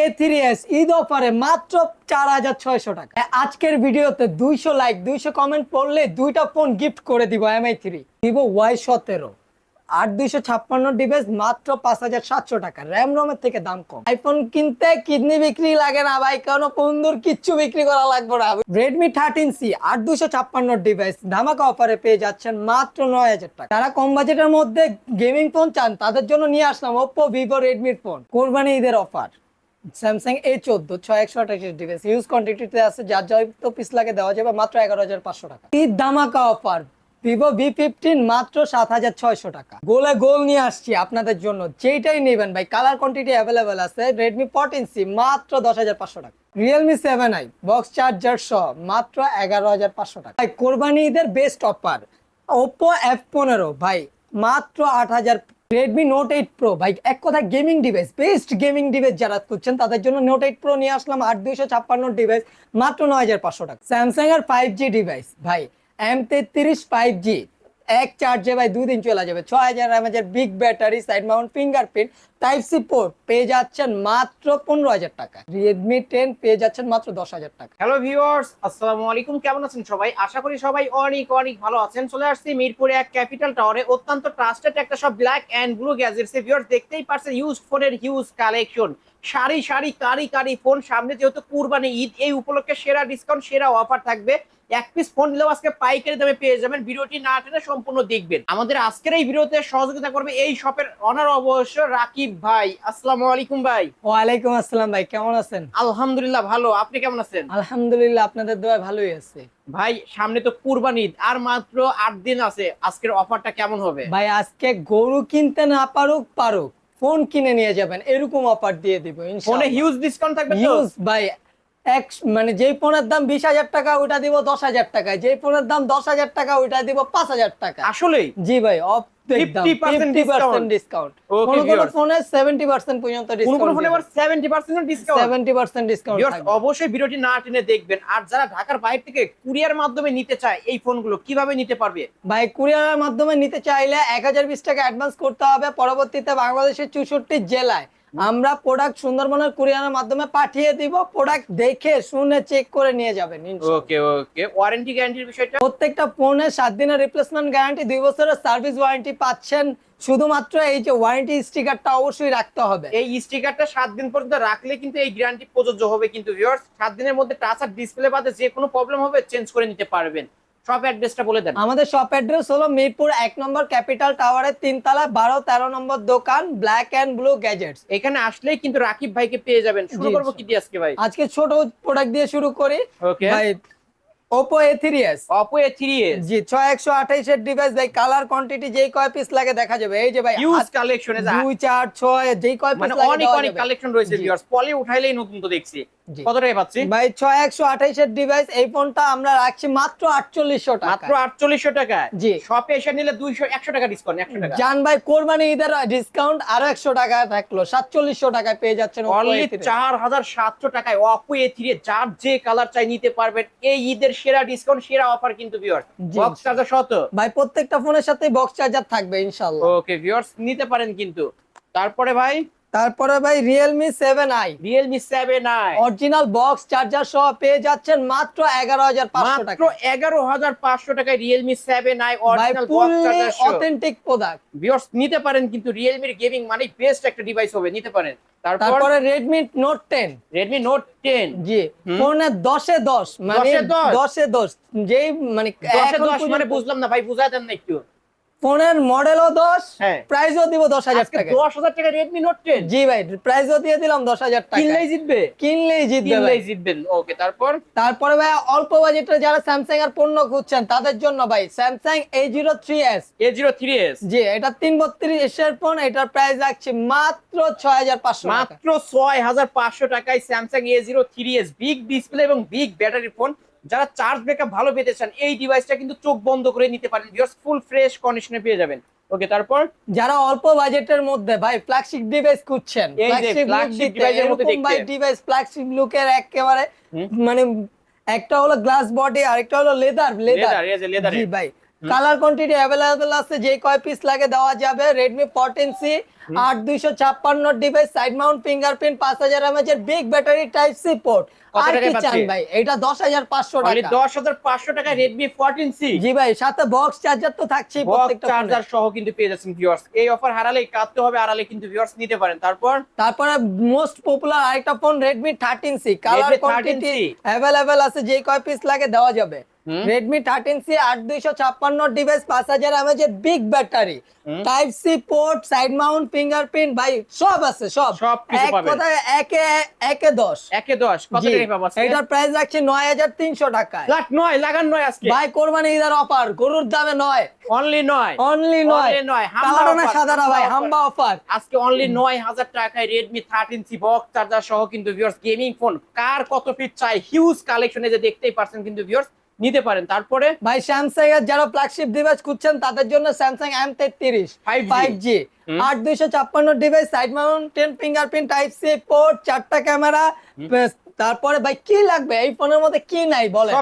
এ three S Eid অফারে মাত্র চার হাজার ছয়শো টাকা। আজকের ভিডিওতে দুইশো লাইক দুইশো কমেন্ট পড়লে দুইটা ফোন গিফট করে দিব এমআই থ্রি ভিভো ওয়াই সতেরো। আট দুইশো ছাপ্পান্ন ডিভাইস মাত্র পাঁচ হাজার সাতশো টাকা। র্যাম রমের থেকে দাম কম। আইফোন কিনতে কিডনি বিক্রি লাগে না ভাই, কোনো বন্ধুর কিচ্ছু বিক্রি করা লাগবে না। রেডমি থার্টিন সি আট দুশো ছাপ্পান্ন ডিভাইস ধামাকা অফারে পেয়ে যাচ্ছেন মাত্র নয় হাজার টাকা। যারা কম বাজেটের মধ্যে গেমিং ফোন চান, তাদের জন্য নিয়ে আসলাম ওপ্পো ভিভো রেডমির ফোন কোরবানি ঈদের অফার স্যামসাং এ চোদ্দ, ছয় একশো আঠাশের ডিভাইস ইউজ কোয়ান্টিটিতে আছে, যার যত পিস লাগে দেওয়া যাবে মাত্র এগারো হাজার পাঁচশো টাকা। ঈদ ধামাকা অফার ভিভো ভি ফিফটিন মাত্র সাত হাজার ছয়শো টাকা। গোলে গোল নিয়ে আসছি আপনাদের জন্য যেটাই নেবেন ভাই কালার কোয়ান্টিটি অ্যাভেলেবেল আছে রেডমি ফোরটিন সি মাত্র দশ হাজার পাঁচশো টাকা। Realme seven I box charger সহ মাত্র এগারো হাজার পাঁচশো টাকা। ভাই, কোরবানি ঈদের বেস্ট অফার ওপো এফ পনেরো, ভাই, মাত্র আট হাজার রেডমি নোট এইট প্রো ভাই, এক কথা gaming device best gaming device যারা করছেন তাদের জন্য নোট এইট প্রো নিয়ে আসলাম আট দুইশো ছাপ্পান্ন ডিভাইস মাত্র নয় হাজার পাঁচশো টাকা। স্যামসাং এর ফাইভ জি ডিভাইস ভাই এম তেত্রিশ ফাইভ জি এক চার্জে ভাই দুদিন চলে যাবে। ছয় হাজার এমএচের big battery side mount fingerprint type C port পেয়ে যাচ্ছেন মাত্র পনেরো হাজার টাকা। রিয়েলমি টেন পেয়ে যাচ্ছেন মাত্র দশ হাজার টাকা। হ্যালো ভিউয়ার্স আসসালামু আলাইকুম, কেমন আছেন সবাই? আশা করি সবাই অনেক অনেক ভালো আছেন। চলে আসছি মিরপুরে এক ক্যাপিটাল টাওয়ারে অত্যন্ত ট্রাস্টেড একটা সব black and blue gadgets viewers দেখতেই পারছেন ইউজ ফোনের হিউজ কালেকশন সারি সারি, কারি কারি ফোন সামনে যেহেতু কুরবানি ঈদ, এই উপলক্ষে সেরা ডিসকাউন্ট সেরা অফার থাকবে। এক পিস ফোন নিলেও আজকে পাইকারি দামে পেয়ে যাবেন। ভিডিওটি না টেনে সম্পূর্ণ দেখবেন। আমাদের আজকের এই ভিডিওতে সহযোগিতা করবে এই শপের অনার অবশ্য রাকিব ভাই। আসসালামু আলাইকুম ভাই। ওয়ালাইকুম আসসালাম ভাই কেমন আছেন? আলহামদুলিল্লাহ ভালো। আপনি কেমন আছেন? আলহামদুলিল্লাহ আপনাদের দোয়া ভালোই আছে। ভাই সামনে তো কুরবানি ঈদ আর মাত্র আট দিন আছে। আজকের অফারটা কেমন হবে? ভাই আজকে গরু কিনতে না পারুক পারুক। ফোন কিনে নিয়ে যাবেন এরকম অফার দিয়ে দিব ফোনে হিউজ ডিসকাউন্ট থাকবে তো? হিউজ ভাই এক মানে যেই ফোনের দাম বিশ হাজার টাকা ওইটা দিব দশ হাজার টাকা যেই ফোনের দাম দশ হাজার টাকা ওইটা দিব পাঁচ হাজার টাকা। আসলে জি ভাই অফ ডিসকাউন্ট ডিসকাউন্ট কোন কোন ফোনে সেভেন্টি পার্সেন্ট পর্যন্ত কোন কোন ফোনে আবার ডিসকাউন্ট 70% ডিসকাউন্ট অবশ্যই ভিডিওটি না টেনে দেখবেন। আর যারা ঢাকার বাইরে থেকে কুরিয়ার মাধ্যমে নিতে চায় এই ফোনগুলো কীভাবে নিতে পারবে? ভাই মাধ্যমে নিতে চাইলে এক হাজার বিশ টাকা অ্যাডভান্স করতে হবে। পরবর্তীতে বাংলাদেশের চৌষট্টি জেলায় আমরা প্রোডাক্ট সুন্দরবনের কুরিয়ারের মাধ্যমে পাঠিয়ে দিব প্রোডাক্ট দেখে শুনে চেক করে নিয়ে যাবেন ওকে ওকে ওয়ারেন্টি গ্যারান্টির বিষয়টা? প্রত্যেকটা ফোনে সাত দিনের রিপ্লেসমেন্ট গ্যারান্টি দুই বছরের সার্ভিস ওয়ারেন্টি পাচ্ছেন। শুধুমাত্র এই যে ওয়ারেন্টি স্টিকারটা অবশ্যই রাখতে হবে। এই স্টিকারটা সাত দিন পর্যন্ত রাখলে কিন্তু এই গ্যারান্টি প্রযোজ্য হবে কিন্তু ভিউয়ার্স সাত দিনের মধ্যে টাচ আর ডিসপ্লে বাদে যে কোনো প্রবলেম হবে চেঞ্জ করে নিতে পারবেন। সব অ্যাড্রেসটা বলে দেন। আমাদের শপ অ্যাড্রেস হলো মিরপুর এক নম্বর ক্যাপিটাল টাওয়ারের তিনতলা বারো তেরো নম্বর দোকান ব্ল্যাক অ্যান্ড ব্লু গ্যাজেটস এখানে আসলেই কিন্তু রাকিব ভাইকে পেয়ে যাবেন। শুরু করব কি দিয়ে আজকে ভাই? আজকে ছোট প্রোডাক্ট দিয়ে শুরু করি। ওকে ভাই Oppo A three S G ছয় একশো আঠাইশের ডিভাইস ভাই কালার কোয়ান্টিটি যেই কয় পিস লাগে দেখা যাবে। এই যে ভাই হাত- কালেকশন দুই চার ছয় যেই কয় পিস মানে অনেক অনেক কালেকশন রয়েছে। ভিউয়ার্স পলে উঠাইলেই নতুন তো দেখছি। কত টাকা পাচ্ছি? ভাই ছয় একশো আঠাইশের ডিভাইস এই ফোনটা আমরা রাখছি মাত্র আটচল্লিশশো টাকা মাত্র আটচল্লিশশো টাকা জি। শপে এসে নিলে দুইশো একশো টাকা ডিসকাউন্ট একশো টাকা। জান ভাই কোরবানি ঈদের ডিসকাউন্ট আরও একশো টাকা থাকল। সাতচল্লিশশো টাকায় পেয়ে যাচ্ছেন অনলি চার হাজার সাতশো টাকায় অপো এ থ্রি যার যে কালার চাই নিতে পারবেন এই ঈদের সেরা ডিসকাউন্ট সেরা অফার কিন্তু ভিউয়ার্স বক্স চার্জার শত ভাই প্রত্যেকটা ফোনের সাথে বক্স চার্জার থাকবে ইনশাল্লাহ ওকে ভিউয়ার্স নিতে পারেন কিন্তু। তারপরে ভাই তারপরে ভাই Realme seven I Realme seven I original box charger সহ পেয়ে যাচ্ছেন মাত্র এগারো হাজার পাঁচশো টাকা। এগারো হাজার পাঁচশো টাকায় Realme seven i original authentic product viewers নিতে পারেন কিন্তু রিয়েলমির গেমিং মানে বেস্ট একটা ডিভাইস হবে নিতে পারেন। তারপরে? Redmi note ten Redmi note ten G. ফোনের দশে দশ মানে দশে দশ? যেই মানে মানে বুঝলাম না ভাই বুঝাই দেন না একটু। ফোনের মডেলও দশ হ্যাঁ। প্রাইসও দিব দশ হাজার টাকা দশ হাজার টাকা রেডমি নোট টেন জি ভাই প্রাইসও দিয়ে দিলাম দশ হাজার টাকা কিনলেই জিতবে। কিনলেই জিতবে। কিনলেই জিতবেন। ওকে তারপর? তারপরে ভাই অল্প বাজেটে যারা স্যামসাং এর পণ্য খুঁজছেন তাদের জন্য ভাই Samsung A zero three S A zero three S G এটা তিন বত্রিশ এর ফোন এটার প্রাইস রাখছি মাত্র ছয় হাজার পাঁচশো মাত্র ছয় হাজার পাঁচশো টাকায় Samsung A zero three S big display এবং বিগ ব্যাটারি ফোন যারা চার্জ ব্যাকআপ ভালো পেতে চান এই ডিভাইসটা কিন্তু চোখ বন্ধ করে নিতে পারেন। জাস্ট ফুল ফ্রেশ কন্ডিশনে পেয়ে যাবেন। ওকে তারপর? যারা অল্প বাজেটের মধ্যে ভাই ফ্ল্যাগশিপ ডিভাইস খুঁজছেন device এর মধ্যে ভাই ডিভাইস ফ্ল্যাগশিপ লুকের একেবারে মানে একটা হলো গ্লাস বডি আর একটা হলো লেদার লেদার লেদার এই যে লেদার জি ভাই। কালার কোয়ান্টিটি অ্যাভেলেবল আছে যে কয় পিস লাগে দেওয়া যাবে রেডমি ফোরটিন সি আট দুইশো ছাপ্পান্ন ডিভাইস সাইড মাউন্ট ফিঙ্গারপ্রিন্ট পাঁচ হাজার এমএচ এর big battery type C port আর কি চান ভাই? এটা দশ হাজার পাঁচশো অনলি টাকা। দশ হাজার পাঁচশো টাকা রেডমি ফোরটিন জি ভাই সাথে বক্স চার্জার তো থাকছে প্রত্যেকটা চার্জার সহ কিন্তু পেয়ে যাচ্ছেন ভিউয়ার্স এই অফার হারালে কাটতে হবে হারালে কিন্তু ভিউয়ার্স নিতে পারেন। তারপর? তারপরে মোস্ট পপুলার আরেকটা phone colour Redmi 13C quantity available আছে যে কয় পিস লাগে দেওয়া যাবে। রেডমি থার্টিন সি আট দুইশো ছাপ্পান্ন ডিভাইস পাঁচ হাজার এমএচ এর big battery. Type C port side mount fingerprint ভাই সব আছে সব। সব এক কথায় একে একে দশ। একে দশ কত টাকা পাবো আজকে? এটার প্রাইস রাখছি নয় হাজার তিনশো টাকায়। লাখ নয় লাগান নয় আজকে। ভাই কোরবানি ঈদের অফার গরুর দামে নয়। অনলি নয়। অনলি নয়। নয়, হাম্বা কালার না সাদারা ভাই হাম্বা অফার আজকে অনলি নয় হাজার টাকায় Redmi thirteen C box charger সহ কিন্তু ভিউয়ার্স গেমিং ফোন কার কত পিস চাই হিউজ কালেকশনে যে দেখতেই পারছেন কিন্তু ভিউয়ার্স নিতে পারেন। তারপরে ভাই স্যামসাং এর যারা ফ্ল্যাগশিপ ডিভাইস খুঁজছেন তাদের জন্য স্যামসাং এম তেত্রিশ 5G ফাইভ জি আট দুইশো ছাপ্পান্ন device side mountain fingerprint type C port চারটা ক্যামেরা তারপরে ভাই কি লাগবে? এই ফোনের মধ্যে কি নাই বলে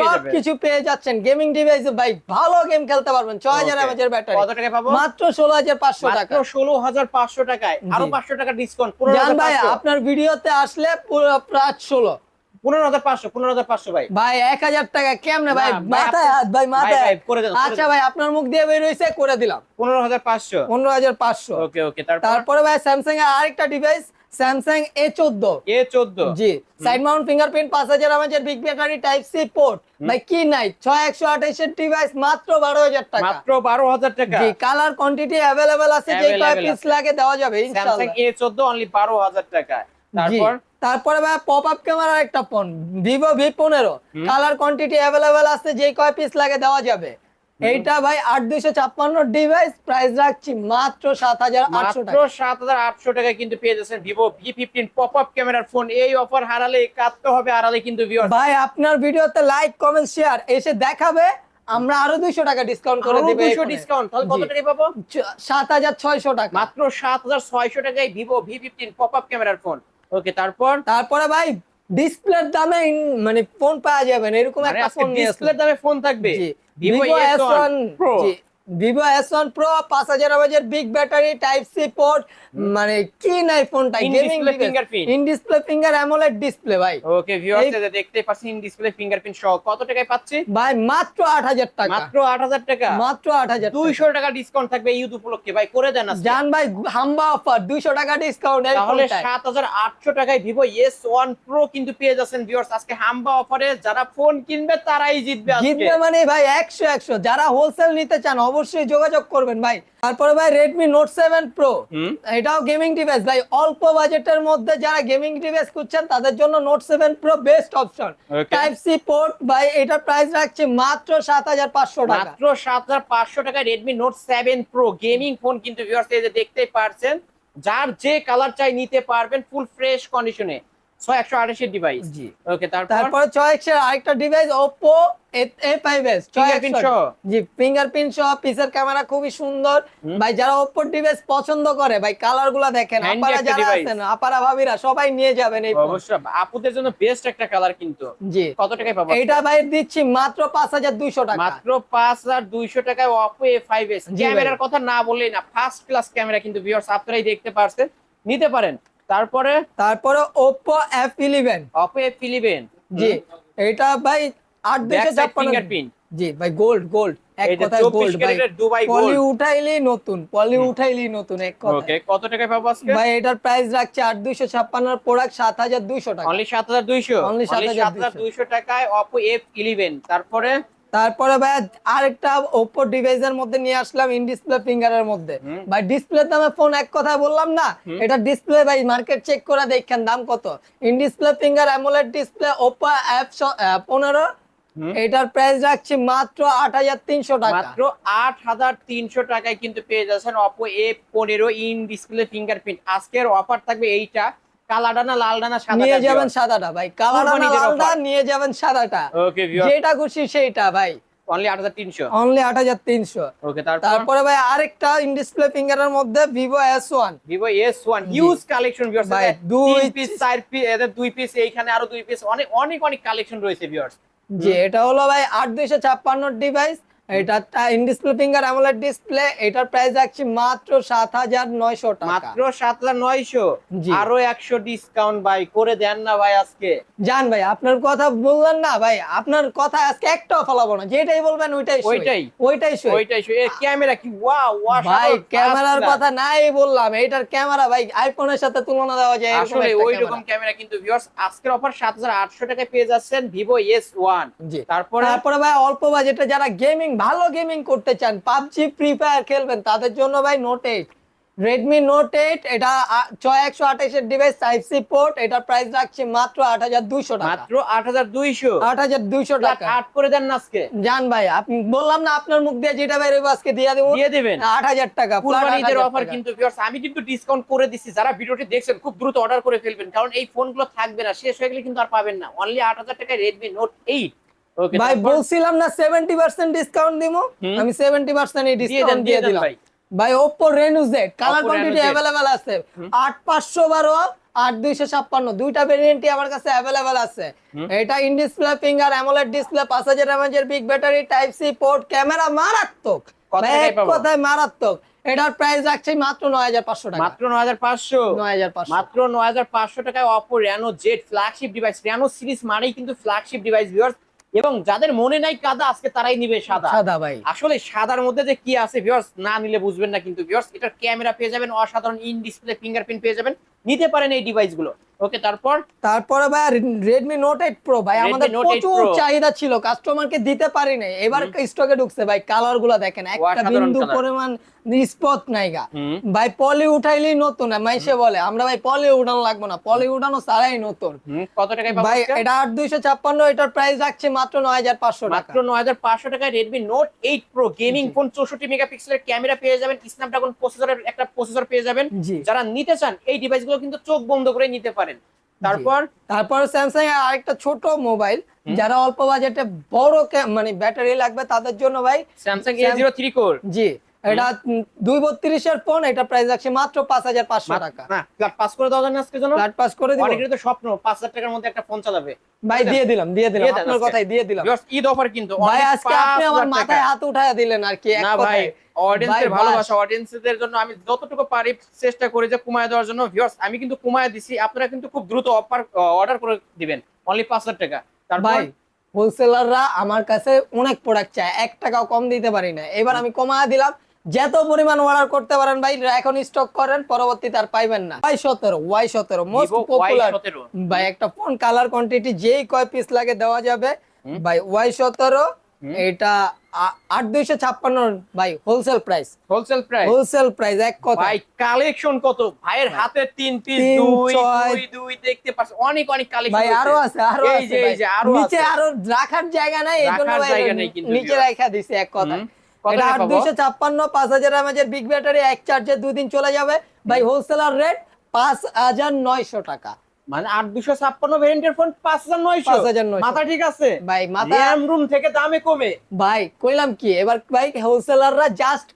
সবকিছু পেয়ে যাচ্ছেন। গেমিং ডিভাইস ভাই ভালো গেম খেলতে পারবেন। ছয় হাজার Okay. এমএচ এর ব্যাটারি কত টাকা পাবো? মাত্র ষোলো হাজার পাঁচশো টাকা। ষোলো হাজার পাঁচশো টাকায়। আরও পাঁচশো টাকা ডিসকাউন্ট ভাই আপনার ভিডিওতে আসলে পুরো প্রায় ষোলো। পনেরো হাজার পাঁচশো পনেরো হাজার পাঁচশো ভাই। ভাই এক হাজার টাকা কেমনে ভাই? ভাই, মাথায় হাত ভাই ভাই, মাথায়। করে আচ্ছা ভাই আপনার মুখ দিয়ে বের হয়েছে করে দিলাম। পনেরো হাজার পাঁচশো। পনেরো হাজার পাঁচশো। ওকে ওকে তারপরে? ভাই স্যামসাং এর আরেকটা ডিভাইস স্যামসাং এ চোদ্দ। এ চোদ্দ। জি সাইড মাউন্ট ফিঙ্গারপ্রিন্ট পাঁচ হাজার আমাদের big battery type C port ভাই কি নাই? ছয় একশো আঠাইশের ডিভাইস মাত্র বারো হাজার টাকা। মাত্র বারো হাজার টাকা। জি কালার কোয়ান্টিটি অ্যাভেলেবেল আছে যে কয় পিস লাগে দেওয়া যাবে স্যামসাং এ চোদ্দ অনলি বারো হাজার টাকা। তারপর? তারপরে ভাই পপ আপ ক্যামেরা একটা ফোন ভিভো ভি পনেরো কালার কোয়ান্টিটি অ্যাভেলেবেল আছে যে কয় পিস লাগে দেওয়া যাবে। এইটা ভাই আট দুইশো ছাপ্পান্ন ডিভাইস প্রাইস রাখছি মাত্র সাত হাজার আটশো মাত্র সাত হাজার আটশো টাকায় কিন্তু পেয়ে যাচ্ছেন Vivo V fifteen pop up ক্যামেরার ফোন এই অফার হারালে কাটতে হবে হারালে কিন্তু ভিউয়ার ভাই আপনার ভিডিওতে লাইক কমেন্ট শেয়ার এসে দেখাবে আমরা আরও দুইশো টাকা ডিসকাউন্ট করে দেবো দুশো ডিসকাউন্ট তাহলে কত টাকা পাবো? সাত হাজার ছয়শো টাকা। মাত্র সাত হাজার ছয়শো টাকায় Vivo V fifteen pop up ক্যামেরার ফোন ওকে তারপর? তারপরে ভাই ডিসপ্লের দামে মানে ফোন পাওয়া যাবে না। এরকম একটা ফোন ডিসপ্লের দামে ফোন থাকবে? Vivo Vivo S pro Vivo S one pro পাঁচ হাজার আওয়াজের big battery type C port মানে কি নাই ফোনটা gaming in display finger amoled display ভাই। ওকে ভিউয়ার্স দেখতে পাচ্ছেন ডিসপ্লে ফিঙ্গারপ্রিন্ট সহ। কত টাকায় পাচ্ছি? ভাই মাত্র আট হাজার টাকা। মাত্র আট হাজার টাকা? মাত্র আট হাজার দুইশো টাকা ডিসকাউন্ট থাকবে উপলক্ষে ভাই করে দেন আজকে। জান ভাই হাম্বা অফার দুইশো টাকা ডিসকাউন্ট তাহলে সাত হাজার আটশো টাকায় ভিভো এস ওয়ান প্রো কিন্তু পেয়ে যাচ্ছেন ভিউয়ার্স আজকে হাম্বা অফারে যারা ফোন কিনবে তারাই জিতবে আজকে। জিতবে মানে ভাই একশো একশো। যারা হোলসেল নিতে চান অবশ্যই যোগাযোগ করবেন ভাই। তারপরে ভাই রেডমি নোট সেভেন প্রো এটাও গেমিং ডিভাইস ভাই অল্প বাজেটের মধ্যে যারা গেমিং ডিভাইস খুঁজছেন তাদের জন্য Note seven pro best option type C port ভাই এটার প্রাইস রাখছে মাত্র সাত হাজার পাঁচশো টাকা। মাত্র সাত হাজার পাঁচশো টাকা Redmi Note seven pro gaming phone কিন্তু ভিউয়ার্স এই যে দেখতেই পারছেন। যার যে কালার চাই নিতে পারবেন ফুল ফ্রেশ কন্ডিশনে ছয় একশো আঠাশের ডিভাইস জি। ওকে তারপর? তারপরে ছয় এক্সের আরেকটা ডিভাইস ফাইভ এস Fingerprint সহ? জি ফিঙ্গারপ্রিন্ট সহ পিসের ক্যামেরা খুবই সুন্দর। ভাই যারা ওপো ডিভাইস পছন্দ করে ভাই কালারগুলা দেখেন আপারা যারা আছেন আপারা ভাবিরা সবাই নিয়ে যাবেন এই অবশ্যই আপুদের জন্য বেস্ট একটা কালার কিন্তু। জি। কত টাকায় পাবো? এইটা ভাই দিচ্ছি মাত্র পাঁচ হাজার দুইশো টাকা। মাত্র পাঁচ হাজার দুইশো টাকায় জি ভাই। ক্যামেরার কথা না বললেই না ফার্স্ট ক্লাস ক্যামেরা কিন্তু ভিউয়ার্স আপনারাই দেখতে পারছেন নিতে পারেন। তারপরে? তারপরে F eleven Oppo A G. এটা ভাই আট দুইশো ছাপ্পান্ন। ফিঙ্গারপ্রিন্ট জি ভাই গোল্ড গোল্ড এক কথায় গোল্ড ভাই। দুবাই পলি গোল্ড উঠাইলেই নতুন পলি উঠাইলেই নতুন এক কথা ওকে কত টাকায় পাবো আজকে? ভাই এটার প্রাইস রাখছে আট দুইশো ছাপ্পান্ন প্রোডাক্ট সাত হাজার দুইশো টাকা। অনলি সাত হাজার দুইশো? Only অনলি সাত হাজার 7,200 দুইশো টাকায় এফ ইলেভেন তারপরে? তারপরে ভাই আরেকটা ওপো ডিভাইসের মধ্যে নিয়ে আসলাম ইন ডিসপ্লে ফিঙ্গারের মধ্যে। ভাই ডিসপ্লে দামে ফোন এক কথা বললাম না এটা ডিসপ্লে ভাই মার্কেট চেক করে দেখেন দাম কত। In display finger amoled display Oppo F পনেরো। এটার প্রাইস রাখছি মাত্র আট হাজার তিনশো টাকা। মাত্র আট হাজার তিনশো টাকায় কিন্তু পেয়ে যাচ্ছেন অপো এ পনেরো ইন ডিসপ্লে ফিঙ্গারপ্রিন্ট আজকের অফার থাকবে এইটা কালাডা না নিয়ে যাবেন সাদাটা ভাই। নিয়ে যাবেন সাদাটা। ওকে যেটা খুশি সেইটা ভাই। অনলি আট হাজার তিনশো। অনলি আট হাজার তিনশো। ওকে তারপর? তারপরে ভাই আরেকটা ইন ডিসপ্লে ফিঙ্গারের মধ্যে Vivo S one Vivo S one huge collection ভাই, দুই পিস চার পিস এদের দুই পিস এইখানে আরও দুই পিস অনেক অনেক অনেক কালেকশন রয়েছে ভিউয়ার্স যে এটা হলো ভাই আট দুইশো ছাপ্পান্ন ডিভাইস এটা in display finger amoled display এটার প্রাইস রাখছি মাত্র সাত হাজার নয়শো টাকা। মাত্র সাত হাজার নয়শো। জি। আরও একশো ডিসকাউন্ট ভাই করে দেন না ভাই আজকে। জান ভাই আপনার কথা বললেন না ভাই আপনার কথা আজকে একটাও ফলাবো না। যেটাই বলবেন ওইটাই ওইটাই? ওইটাই সই। ওইটাই এ ক্যামেরা কি? ওয়াও ভাই ক্যামেরার কথা নাই বললাম। এটার ক্যামেরা ভাই আইফোনের সাথে তুলনা দেওয়া যায় আসলে ওই ক্যামেরা। রকম ক্যামেরা কিন্তু ভিউয়ার্স আজকের অফার সাত হাজার আটশো টাকায় পেয়ে যাচ্ছেন ভিভো এস ওয়ান জি। তারপরে তারপরে ভাই অল্প বাজেটে যারা গেমিং ভালো গেমিং করতে চান পাবজি ফ্রি ফায়ার খেলবেন তাদের জন্য ভাই Note eight Redmi Note eight এটা ছয় একশো আঠাশের ডিভাইস টাইপ সি পোর্ট এটার প্রাইস রাখছি মাত্র আট হাজার দুইশো টাকা। মাত্র আট হাজার দুইশো? আট হাজার দুইশো টাকা। আট করে দেন আজকে। জান ভাই আপনি বললাম না আপনার মুখ দিয়ে যেটা বেরোবে আজকে দিয়ে দেবো। দিয়ে দিবেন। আট হাজার টাকা flat কুরবানি ঈদের 8,000 অফার কিন্তু আমি কিন্তু ডিসকাউন্ট করে দিচ্ছি যারা ভিডিওটি দেখছেন খুব দ্রুত অর্ডার করে ফেলবেন কারণ এই ফোনগুলো থাকবে না শেষ হয়ে গেলে কিন্তু আর পাবেন না। অনলি আট হাজার টাকায় রেডমি নোট এইট ভাই বলছিলাম না সেভেন্টি পার্সেন্ট ডিসকাউন্ট দিব হুম। আমি সেভেন্টি পার্সেন্ট দিয়ে দেন ডিসকাউন্ট দিয়ে দিলাম। ভাই। ভাই Oppo Reno Z colour quantity Reno Z। Available আছে। হুম। আট দুইশো ছাপ্পান্ন। দুইটা ভেরিয়েন্টই আমার কাছে অ্যাভেলেবেল আছে। এটা in display finger amoled display পাঁচ হাজার এমএজের big battery type C port camera মারাত্মক। কথায় মারাত্মক। এটার প্রাইস রাখছি মাত্র নয় হাজার পাঁচশো টাকা। মাত্র নয় হাজার পাঁচশো? নয় হাজার পাঁচশো। মাত্র নয় হাজার পাঁচশো টাকায় Oppo Reno Z flagship device Reno series মানেই কিন্তু ফ্ল্যাগশিপ ডিভাইস ভিউয়ার্স এবং যাদের মনে নাই কাদা আজকে তারাই নিবে সাদা। সাদা ভাই। আসলে সাদার মধ্যে যে কি আছে ভিউয়ার্স না নিলে বুঝবেন না কিন্তু ভিউয়ার্স এটার ক্যামেরা পেয়ে যাবেন অসাধারণ ইন ডিসপ্লে ফিঙ্গারপ্রিন্ট পেয়ে যাবেন। নিতে পারেন এই ডিভাইসগুলো। ওকে তারপর? তারপরে ভাই রেডমি নোট এইট প্রো ভাই আমাদের প্রচুর চাহিদা ছিল কাস্টমারকে দিতে পারি নাই এবার স্টকে ঢুকছে ভাই কালারগুলা দেখেন একটা বিন্দু পরিমাণ স্পট নাইগা হুম। ভাই পলি উঠাইলেই নতুন মাইসে বলে আমরা ভাই পলি উঠানো লাগবো না পলি উঠানো ছাড়াই নতুন। কত টাকায় ভাই এটা আট দুইশো ছাপ্পান্ন এটার প্রাইস রাখছে মাত্র নয় হাজার পাঁচশো টাকা। মাত্র নয় হাজার পাঁচশো টাকায় Redmi Note eight pro gaming phone চৌষট্টি মেগাপিক্সেলের ক্যামেরা পেয়ে যাবেন স্ন্যাপড্রাগন প্রসেসরের একটা প্রসেসর পেয়ে যাবেন। যারা নিতে চান এই ডিভাইস গুলো কিন্তু চোখ বন্ধ করে নিতে পারেন। তারপর? তারপর স্যামসাং এর আরেকটা ছোট মোবাইল যারা অল্প বাজেটে বড় মানে ব্যাটারি লাগবে তাদের জন্য ভাই Samsung A zero three core G. এটা দুই বত্রিশের ফোন এটা প্রাইস রাখছে মাত্র পাঁচ হাজার পাঁচশো টাকা। ফ্ল্যাট পাস করে দেওয়া যায় না জন্য? ফ্ল্যাট পাস করে দিব। অনেকের তো স্বপ্ন পাঁচ হাজার টাকার মধ্যে একটা ফোন চালাবে। ভাই দিয়ে দিলাম দিয়ে দিলাম। আপনার কথাই দিয়ে দিলাম। ঈদ অফার কিন্তু। ভাই আজকে আপনি আমার মাথায় হাত উঠায় দিলেন আর কি না ভাই অডিয়েন্সের ভালোবাসা অডিয়েন্সদের জন্য আমি যতটুকু পারি চেষ্টা করি যে কমায় দেওয়ার জন্য। ভিউয়ার্স আমি কিন্তু কমায় দিছি আপনারা কিন্তু খুব দ্রুত অফার অর্ডার করে দিবেন। অনলি পাঁচ হাজার টাকা। ভাই হোলসেলাররা আমার কাছে অনেক প্রোডাক্ট চায় এক টাকাও কম দিতে পারি না। এবার আমি কমায় দিলাম যত পরিমাণ অর্ডার করতে পারেন ভাই এখন স্টক করেন পরবর্তীতে আর পাইবেন না। ওয়াই সতেরো ওয়াই সতেরো মোস্ট পপুলার ভাই একটা ফোন কালার কোয়ান্টিটি যেই কয় পিস লাগে দেওয়া যাবে। ভাই ওয়াই সতেরো। এটা আট দুইশো ছাপ্পান্ন ভাই wholesale price wholesale price wholesale price এক কথা। ভাই কালেকশন কত? ভাইয়ের হাতে তিন পিস দুই। দুই দুই দেখতে পাচ্ছেন অনেক অনেক কালেকশন ভাই আরও আছে আরও এই আছে যে এই যে আরও নিচে আরও রাখার জায়গা নাই এই জন্য ভাই নিচে রাখা দিছে এক কথা। এটা আট দুইশো ছাপ্পান্ন পাঁচ হাজার এমএজের বিগ ব্যাটারি এক চার্জে দুই দিন চলে যাবে। ভাই হোলসেলার রেট পাঁচ হাজার নয়শো টাকা। মানে আট দুশো ছাপ্পান্ন ভেরিয়েন্টের ফোন পাঁচ হাজার নয়শো? 5,900 মাথা ঠিক আছে? ভাই মাথা র্যাম রুম থেকে দামে কমে। ভাই কইলাম কি এবার ভাই হোলসেলাররা জাস্ট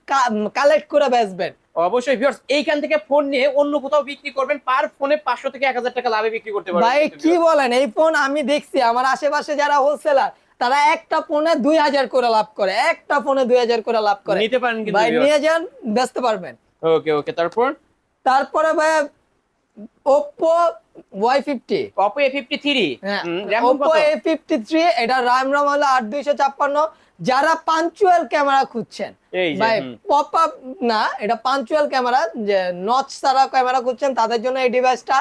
কালেক্ট করে বেচবেন। অবশ্যই ভিউয়ার্স এইখান থেকে ফোন নিয়ে অন্য কোথাও বিক্রি করবেন। পার ফোনে পাঁচশো থেকে এক হাজার টাকা লাভে বিক্রি করতে পারবেন। ভাই কি বলেন? এই ফোন আমি দেখছি আমার আশেপাশে যারা হোলসেলার তারা একটা ফোনে দুই হাজার করে লাভ করে একটা ফোনে দুই হাজার করে লাভ করে। নিতে পারেন ভাই নিয়ে যান বেচতে পারবেন। ওকে ওকে তারপর? তারপরে ভাই Oppo Y fifty Oppo A fifty three হ্যাঁ RAM Oppo A fifty three এটা রাম রাম হলো আট দুইশো ছাপ্পান্ন। যারা পাঞ্চুয়াল ক্যামেরা খুঁজছেন ভাই পপ আপ না এটা পাঞ্চুয়াল ক্যামেরা যে নচ ছাড়া ক্যামেরা খুঁজছেন তাদের জন্য এই ডিভাইসটা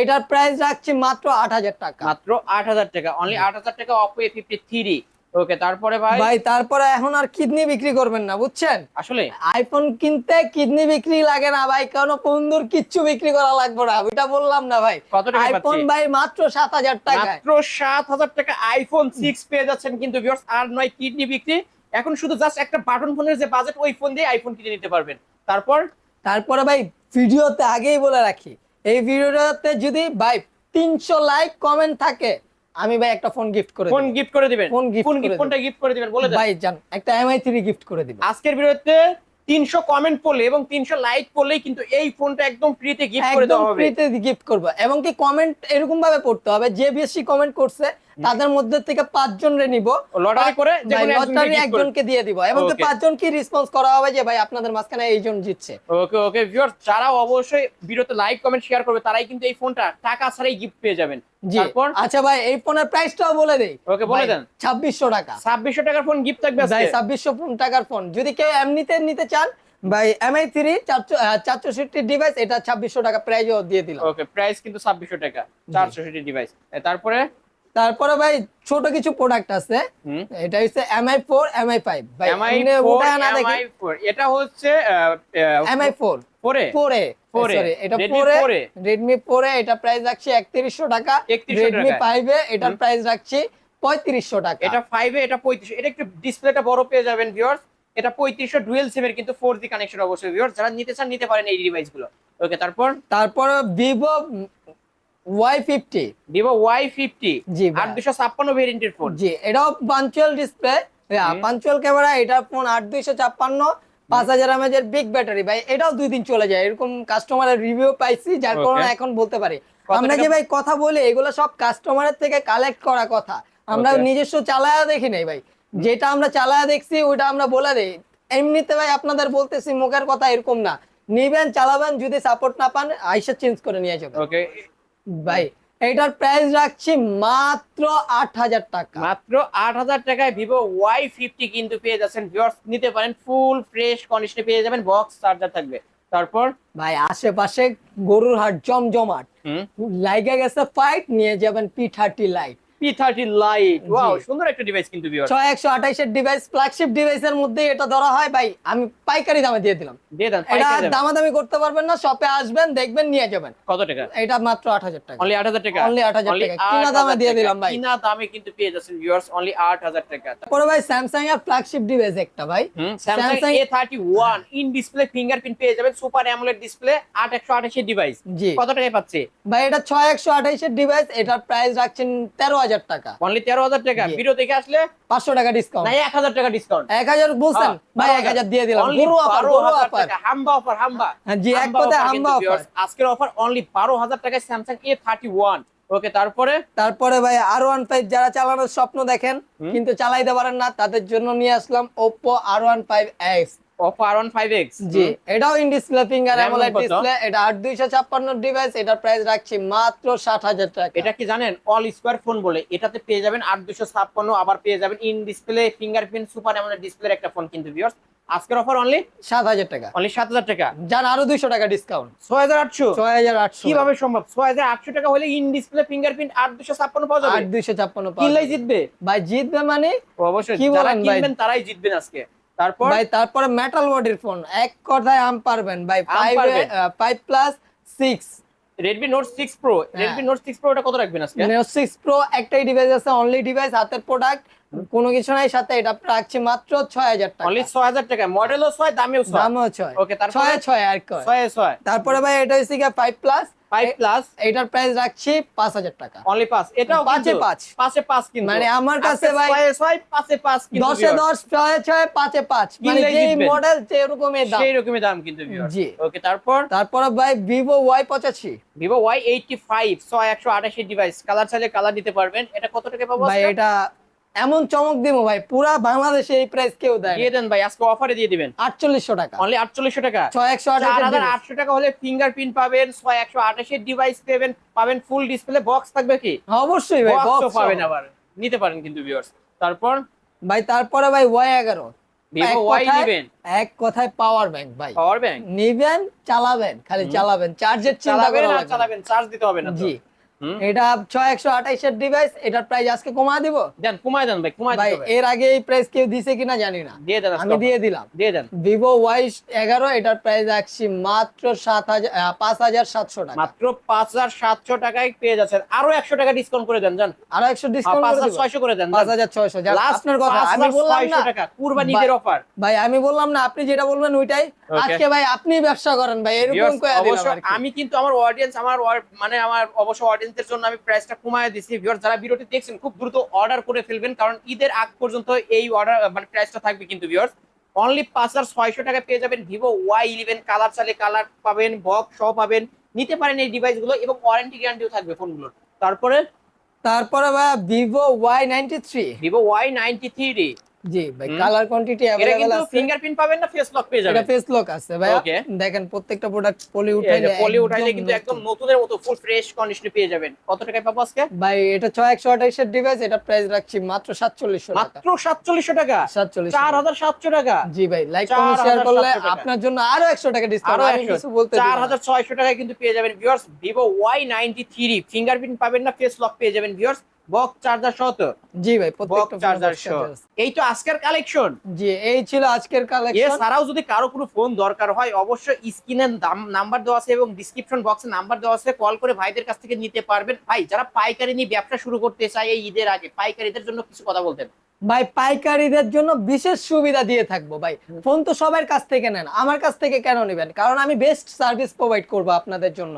এটার প্রাইস রাখছি মাত্র আট হাজার টাকা। মাত্র আট হাজার টাকা। অনলি আট হাজার টাকা Oppo A fifty three okay তারপরে ভাই? ভাই তারপরে এখন আর কিডনি বিক্রি করবেন না বুঝছেন? আসলে? আইফোন কিনতে কিডনি বিক্রি লাগে না ভাই কোনো বন্ধুর কিচ্ছু বিক্রি করা লাগবে না ওইটা বললাম না ভাই। কত টাকা আইফোন ভাই মাত্র সাত হাজার টাকায়। মাত্র সাত হাজার টাকা আইফোন সিক্স পেয়ে যাচ্ছেন কিন্তু ভিউয়ার্স আর নয় কিডনি বিক্রি। এখন শুধু জাস্ট একটা বাটন ফোনের যে বাজেট ওই ফোন দিয়ে আইফোন কিনে নিতে পারবেন। তারপর? তারপরে ভাই ভিডিওতে আগেই বলে রাখি এই ভিডিওটাতে যদি ভাই তিনশো লাইক কমেন্ট থাকে আমি ভাই একটা ফোন গিফট করে ফোন গিফট করে দিবেন? ফোন গিফট ফোনটা গিফট করে দিবেন বলে ভাই জান একটা এমআই থ্রি গিফট করে দিবেন। আজকের ভিডিওতে তিনশো কমেন্ট পড়লে এবং তিনশো লাইক পড়লেই কিন্তু এই ফোনটা একদম ফ্রিতে গিফট করে দেওয়া হবে। ফ্রিতে গিফট করব। এবং কি কমেন্ট এরকম ভাবে পড়তে হবে যে বেশি কমেন্ট করছে তাদের মধ্যে থেকে পাঁচজন রে নিব। লটারি করে লটারি একজনকে দিয়ে দিব। এবং Okay. পাঁচজন কি রেসপন্স করা হবে যে ভাই আপনাদের মাঝখানে এইজন জিতছে? ওকে ওকে ভিউয়ার্স যারা অবশ্যই ভিডিওতে লাইক কমেন্ট শেয়ার করবে তারাই কিন্তু এই ফোনটা টাকা ছাড়াই গিফট পেয়ে যাবেন। জি। তারপর? আচ্ছা ভাই এই ফোনের প্রাইসটাও বলে দেই। Okay, বলে দেন। ছাব্বিশশো টাকা। ছাব্বিশশো টাকার ফোন গিফট থাকবে ভাই আজকে ছাব্বিশশো টাকার ফোন যদি কেউ এমনিতে নিতে চান ভাই এমআই থ্রি চারশোষট্টি ডিভাইস এটা ছাব্বিশশো টাকা প্রাইজও দিয়ে দিলাম। ওকে প্রাইস কিন্তু ছাব্বিশশো টাকা চারশো ডিভাইস তারপরে? তারপরে ভাই ছোট কিছু প্রোডাক্ট আছে। এটা হচ্ছে এমআই ফোর এমআই ফাইভ এটা হচ্ছে এমআই ফোর ফোরে ফোরে রেডমি ফোরে এটা প্রাইস রাখছি একত্রিশশো টাকা। 3100 রেডমি। ফাইভে এটার প্রাইস রাখছি পঁয়ত্রিশশো টাকা। এটা ফাইভে এটা পঁয়ত্রিশ এটা একটু ডিসপ্লেটা বড় পেয়ে যাবেন ভিউয়ার্স এটা পঁয়ত্রিশশো ডুয়েল সিম এর কিন্তু ফোর জি কানেকশন অবশ্যই ভিউয়ার্স যারা নিতে চান নিতে পারেন এই ডিভাইসগুলো। ওকে তারপর? তারপর Vivo Y fifty Vivo Y fifty G ভাই। আট দুশো ছাপ্পান্ন ভেরিয়েন্টের ফোন জি এটাও punch hole display. Punch hole camera এটার ফোন আট দুইশো ছাপ্পান্ন। পাঁচ হাজার এমএজ এর বিগ ব্যাটারি ভাই এটাও দুই দিন চলে যায়। এরকম কাস্টমারের রিভিউ পাইছি যার কারণে এখন বলতে পারি। আমরা যে ভাই কথা বলি এগুলো সব কাস্টমারের থেকে কালেক্ট করা কথা। আমরা নিজস্ব চালায়া দেখি নাই ভাই। যেটা আমরা চালায়া দেখছি ওটা আমরা বলে দেই। এমনিতে ভাই আপনাদের বলতেছি মুখের কথা এরকম না। নিবেন চালাবেন যদি সাপোর্ট না পান আইসা চেঞ্জ করে নিয়ে যাবেন। ওকে ভাই এটার প্রাইস রাখছি মাত্র আট হাজার টাকা। মাত্র আট হাজার টাকায় ভিভো ওয়াই ফিফটি কিন্তু পেয়ে যাচ্ছেন। ভিউয়ার্স নিতে পারেন ফুল ফ্রেশ কন্ডিশনে পেয়ে যাবেন বক্স চার্জার থাকবে। তারপর? ভাই আশেপাশে গরুর হাট জমজমাট। লাইগে গেছে ফাইট নিয়ে যাবেন P thirty lite P thirty lite wow সুন্দর একটা ডিভাইস কিন্তু ভিউয়ার্স ছয় একশো আঠাইশের ডিভাইস ফ্ল্যাগশিপ ডিভাইসের মধ্যে এটা ধরা হয়। ভাই আমি পাইকারি দামে দিয়ে দিলাম। দিয়ে দেন এটা দামাদামি করতে পারবেন না শপে আসবেন দেখবেন নিয়ে যাবেন। কত টাকা? এটা মাত্র আট হাজার টাকা। অনলি আট হাজার টাকা? Only 8,000 টাকা। কিনা দামে দিয়ে দিলাম ভাই। কিনা দামে কিন্তু পেয়ে যাচ্ছেন ভিউয়ার্স অনলি আট হাজার টাকা। পরে ভাই স্যামসাং এর ফ্ল্যাগশিপ ডিভাইস একটা ভাই। Samsung Samsung- A thirty one in display fingerprint পেয়ে যাবেন সুপার অ্যামোলেড ডিসপ্লে ডিভাইস কত টাকায় পাচ্ছে? ভাই এটা ডিভাইস এটার প্রাইস রাখছেন তেরো হাজার টাকা। অনলি তেরো হাজার টাকা। ভিডিও দেখে আসলে পাঁচশো টাকা ডিসকাউন্ট না এক হাজার টাকা ডিসকাউন্ট এক হাজার বলছেন? ভাই এক হাজার দিয়ে দিলাম। গরু অফার গরু অফার হাম্বা অফার হাম্বা। হ্যাঁ, জি, এক offer হাম্বা viewers, আজকের অফার অনলি বারো হাজার টাকায় Samsung A thirty one okay তারপরে? তারপরে ভাই আর ওয়ান ফাইভ যারা চালানোর স্বপ্ন দেখেন কিন্তু চালাইতে পারেন না তাদের জন্য নিয়ে আসলাম Oppo R one five X one X G এটাও in display finger amoled display এটা ডিভাইস এটার প্রাইস রাখছি মাত্র টাকা। এটা কি জানেন? অল স্কোয়ার ফোন বলে। এটাতে পেয়ে যাবেন আট দুশো ছাপ্পান্ন আবার পেয়ে যাবেন in display fingerprint super amoled একটা ফোন কিন্তু ভিউয়ার্স আজকের অফার অনলি সাত হাজার টাকা। অনলি সাত হাজার টাকা। যান আরও দুইশো টাকা ডিসকাউন্ট ছয় হাজার আটশো। ছয় হাজার আটশো। কীভাবে সম্ভব? ছয় হাজার আটশো টাকা হলে ইন ডিসপ্লে ফিঙ্গারপ্রিন্ট পাওয়া যাবে। জিতবে? ভাই জিতবে মানে অবশ্যই। যারা কিনবেন তারাই জিতবেন আজকে। তারপর? ভাই তারপরে মেটাল বডির ফোন এক কথায় আম পারবেন। ভাই আম five plus six Redmi Note six pro Redmi Redmi Note six এটা কত রাখবেন আজকে? সিক্স প্রো একটাই ডিভাইস আছে অনলি ডিভাইস হাতের প্রোডাক্ট কোনো কিছু নাই সাথে এটা রাখছি মাত্র ছয় হাজার টাকা। ছয় হাজার টাকা মডেলও ছয় দামেও ছয়। দামও ছয়। ওকে তারপরে? ছয় ছয় আর কয়। ছয় ছয়। তারপরে ভাই এটা হচ্ছে গিয়ে ফাইভ প্লাস ফাইভ প্লাস এটার প্রাইস রাখছি পাঁচ হাজার টাকা। অনলি পাঁচ। এটাও পাঁচে পাঁচ। পাঁচে পাঁচ কিন্তু। মানে আমার কাছে ভাই ছয়ে পাঁচে পাঁচ কিন্তু দশে। দশ ছয় ছয় পাঁচে পাঁচ। মানে যে। মডেল যেরকমের দাম। সেই রকমই দাম কিন্তু জি। ওকে তারপর? তারপরে ভাই ভিভো ওয়াই পঁচাশি ভিভো ওয়াই এইটটি ফাইভ ছয় একশো আঠাশি ডিভাইস কালার চাইলে কালার দিতে পারবেন। এটা কত টাকা পাবো ভাই এটা এমন চমক দিব ভাই পুরা বাংলাদেশে এই প্রাইস কেউ দেয় দিয়ে দেন ভাই আজকে অফারে দিয়ে দিবেন। আটচল্লিশশো টাকা। অনলি আটচল্লিশশো টাকা। ছয় একশো চার হাজার আঠাশ আটশো টাকা হলে ফিঙ্গারপ্রিন্ট পাবেন ছয় একশো আঠাশের ডিভাইস পাবেন পাবেন ফুল ডিসপ্লে বক্স থাকবে কি? অবশ্যই ভাই বক্সও পাবেন আবার। নিতে পারেন কিন্তু ভিউয়ার্স তারপর? ভাই তারপরে ভাই ওয়াই এগারো। ভিভো এক কথায়- নেবেন। এক কথায় পাওয়ার ব্যাংক ভাই। পাওয়ার ব্যাংক নিবেন চালাবেন খালি চালাবেন। চার্জের চিন্তা চালাবেন করা আর লাগবে না। চালাবেন চার্জ দিতে হবে না জি। এটা ছয় একশো আঠাইশের ডিভাইস এটার প্রাইস আজকে কমা দিব? দেন কমায় দেন ভাই কমায় ভাই এর আগে এই প্রাইস কেউ দিছে কিনা জানি না। দিয়ে দেন আমি দিয়ে দিলাম। দিয়ে দেন। ভিভো ওয়াই এগারো এটার প্রাইস রাখছি মাত্র সাত হাজার আহ, পাঁচ হাজার সাতশো টাকা। মাত্র পাঁচ হাজার সাতশো টাকায় পেয়ে যাচ্ছেন। আরও একশো টাকা ডিসকাউন্ট করে দেন জান? আরও একশো ডিসকাউন্ট পাঁচ হাজার ছয়শো করে দেন পাঁচ হাজার ছয়শো লাস্ট আপনার কথা আমি বললাম না। টাকা অফার ভাই আমি বললাম না আপনি যেটা বলবেন ওইটাই। আজকে ভাই আপনি ব্যবসা করেন ভাই এরকম কয়ে দিলাম অবশ্য আর কি। আমি কিন্তু আমার অডিয়েন্স আমার মানে আমার অবশ্য অডিয়েন্সের জন্য আমি প্রাইসটা কমায় দিছি। ভিউয়ার যারা ভিডিওটি দেখছেন খুব দ্রুত অর্ডার করে ফেলবেন কারণ ঈদের আগ পর্যন্ত এই অর্ডার মানে প্রাইসটা থাকবে কিন্তু ভিউয়ার্স অনলি পাঁচ হাজার ছয়শো টাকা পেয়ে যাবেন ভিভো ওয়াই ইলেভেন কালার চালে কালার পাবেন বক্স সহ পাবেন। নিতে পারেন এই ডিভাইসগুলো এবং ওয়ারেন্টি গ্যারান্টিও থাকবে ফোনগুলোর তারপরে? তারপরে Vivo Y ninety three Vivo Y ninety three G ভাই কালার কোয়ান্টিটি এটা আছে। ফিঙ্গারপ্রিন্ট পাবেন না ফেস লক পেয়ে এটা ফেস লক আছে ভাই দেখেন প্রত্যেকটা প্রোডাক্ট পলি উঠাইলে পলি উঠাইলে কিন্তু একদম নতুনের মতো ফুল ফ্রেশ কন্ডিশনে পেয়ে যাবেন। কত টাকায় পাবো আজকে? ভাই এটা ছয় একশো ডিভাইস এটা প্রাইস রাখছি মাত্র সাতচল্লিশশো টাকা। মাত্র টাকা? জি ভাই লাইক চার কমেন্ট শেয়ার করলে আপনার জন্য আরও একশো টাকা ডিসকাউন্ট আমি কিছু বলতে টাকায় কিন্তু পেয়ে যাবেন ভিউয়ার্স ফিঙ্গারপ্রিন্ট পাবেন না ফেস লক পেয়ে যাবেন ভিউয়ার্স বক্স চার্জার সহ তো? জি ভাই বক্স চার্জার সহ। এই তো আজকের কালেকশন জি এই ছিল আজকের কালেকশন এছাড়াও যদি কারও কোনো ফোন দরকার হয় অবশ্যই স্ক্রিনে নাম্বার দেওয়া আছে এবং ডিসক্রিপশন বক্সে নাম্বার দেওয়া আছে। কল করে ভাইদের কাছ থেকে নিতে পারবেন। ভাই যারা পাইকারি নিয়ে ব্যবসা শুরু করতে চায় এই ঈদের আগে পাইকারিদের জন্য কিছু কথা বলতেন। ভাই পাইকারিদের জন্য বিশেষ সুবিধা দিয়ে থাকব ভাই। ফোন তো সবার কাছ থেকে নেন। আমার কাছ থেকে কেন নেবেন? কারণ আমি বেস্ট সার্ভিস প্রোভাইড করব আপনাদের জন্য।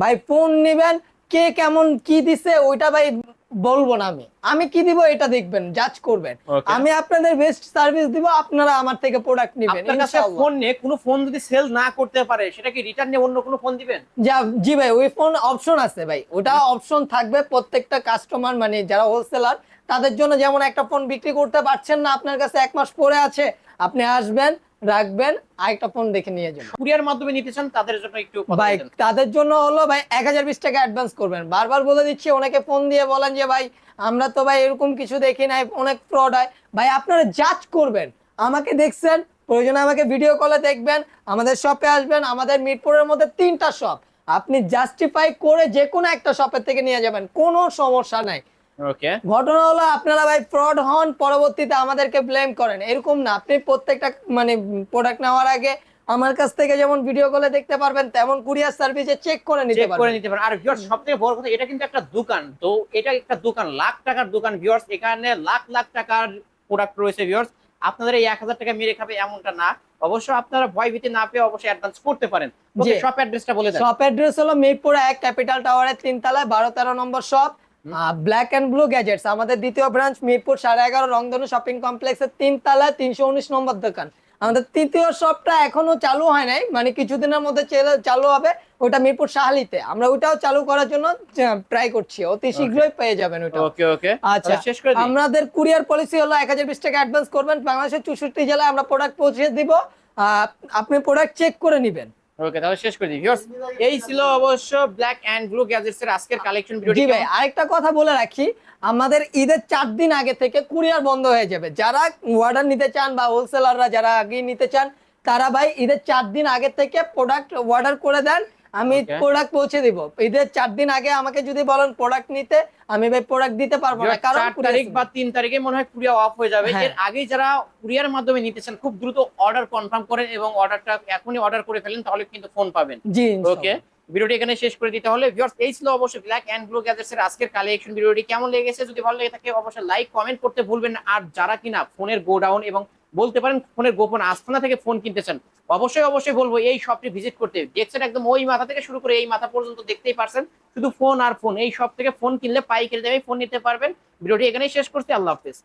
ভাই ফোন নেবেন কে কেমন কি দিছে ওইটা ভাই বলব না আমি। আমি কি দিব এটা দেখবেন জাজ করবেন। আমি আপনাদের বেস্ট সার্ভিস দিব আপনারা আমার থেকে প্রোডাক্ট নেবেন আপনার কাছে ফোন নিয়ে কোনো ফোন যদি সেল না করতে পারে সেটা কি রিটার্ন নিয়ে অন্য কোনো ফোন দিবেন? যা জি ভাই ওই ফোন অপশন আছে ভাই। ওটা অপশন থাকবে প্রত্যেকটা কাস্টমার মানে যারা হোলসেলার তাদের জন্য যেমন একটা ফোন বিক্রি করতে পারছেন না আপনার কাছে এক মাস পরে আছে আপনি আসবেন রাখবেন আরেকটা ফোন দেখে নিয়ে যাবেন। কুরিয়ার মাধ্যমে নিতে চান তাদের জন্য একটু ভাই তাদের জন্য হলো ভাই এক হাজার বিশ টাকা অ্যাডভান্স করবেন। বারবার বলে দিচ্ছি অনেকে ফোন দিয়ে বলেন যে ভাই আমরা তো ভাই এরকম কিছু দেখি নাই অনেক ফ্রড হয়। ভাই আপনারা জাজ করবেন। আমাকে দেখছেন প্রয়োজনে আমাকে ভিডিও কলে দেখবেন আমাদের শপে আসবেন আমাদের মিরপুরের মধ্যে তিনটা শপ আপনি জাস্টিফাই করে যে কোনো একটা শপের থেকে নিয়ে যাবেন কোনো সমস্যা নাই। ওকে ঘটনা হলো আপনারা ভাই ফ্রড হন পরবর্তীতে আমাদেরকে ব্লেম করেন। এরকম না আপনি প্রত্যেকটা মানে প্রোডাক্ট নেওয়ার আগে আমার কাছ থেকে যেমন ভিডিও কলে দেখতে পারবেন তেমন কুরিয়ার সার্ভিসে চেক করে নিতে চেক করে নিতে পারেন আর ভিউয়ার্স সবথেকে বড় কথা এটা কিন্তু একটা দোকান। তো এটা একটা দোকান লাখ টাকার দোকান ভিউয়ার্স এখানে লাখ লাখ টাকার প্রোডাক্ট রয়েছে ভিউয়ার্স আপনাদের এই এক হাজার টাকা মেরে খাবে এমনটা না। অবশ্য আপনারা ভয় ভীতি না পেয়ে অবশ্যই অ্যাডভান্স করতে পারেন। ওকে। শপ অ্যাড্রেসটা বলে দেন। শপ অ্যাড্রেস হলো মিরপুর এক ক্যাপিটাল টাওয়ারের তিনতলায় বারো তেরো নম্বর shop black and blue gadgets আমাদের দ্বিতীয় ব্রাঞ্চ মিরপুর সাড়ে এগারো রংধনু শপিং কমপ্লেক্সের তিনতলায় তিনশো উনিশ নম্বর দোকান। আমাদের তৃতীয় শপটা এখনও চালু হয় নাই মানে কিছুদিনের মধ্যে চালু হবে ওটা মিরপুর শাহালিতে আমরা ওটাও চালু করার জন্য ট্রাই করছি অতি শীঘ্রই পেয়ে যাবেন ওটা ওকে ওকে আচ্ছা শেষ করে আমাদের কুরিয়ার পলিসি হলো এক হাজার বিশ টাকা অ্যাডভান্স করবেন বাংলাদেশের চৌষট্টি জেলায় আমরা প্রোডাক্ট পৌঁছে দিব। আপনি প্রোডাক্ট চেক করে নেবেন। ব্ল্যাক এন্ড ব্লু কালেকশন কথা বলে রাখি, আমাদের ঈদের চার দিন আগে থেকে কুরিয়ার বন্ধ হয়ে যাবে। যারা অর্ডার নিতে চান বা হোলসেলাররা যারা আগে নিতে চান, তারা ভাই ঈদের চার দিন আগে থেকে প্রোডাক্ট অর্ডার করে দেন। আমি প্রোডাক্ট পৌঁছে দিব। ঈদের চার দিন আগে আমাকে যদি বলেন প্রোডাক্ট নিতে আমি ভাই প্রোডাক্ট দিতে পারব না কারণ তারিখ বা তিন তারিখে মনে হয় কুরিয়ার অফ হয়ে যাবে। হ্যাঁ। এর আগে যারা কুরিয়ার মাধ্যমে নিতেছেন খুব দ্রুত অর্ডার কনফার্ম করেন এবং অর্ডারটা এখনই অর্ডার করে ফেলেন তাহলে কিন্তু ফোন পাবেন। জি ওকে। ভিডিওটি এখানে শেষ করে দিতে হলে ভিউয়ার্স এই ছিল অবশ্যই ব্ল্যাক এন্ড ব্লু গ্যাজেটস এর আজকের কালেকশন ভিডিওটি কেমন লেগেছে? যদি ভালো লেগে থাকে অবশ্যই লাইক কমেন্ট করতে ভুলবেন না। আর যারা কিনা ফোনের গোডাউন এবং বলতে পারেন ফোনের গোপন আস্থানা থেকে ফোন কিনতে চান অবশ্যই অবশ্যই বলব, এই শপটি ভিজিট করতে। দেখছেন একদম ওই মাথা থেকে শুরু করে এই মাথা পর্যন্ত দেখতেই পারছেন। শুধু ফোন আর ফোন, এই শপ থেকে ফোন কিনলে পাইকারি দামে ফোন নিতে পারবেন। ভিডিওটি এখানেই শেষ করছি, আল্লাহ হাফিজ।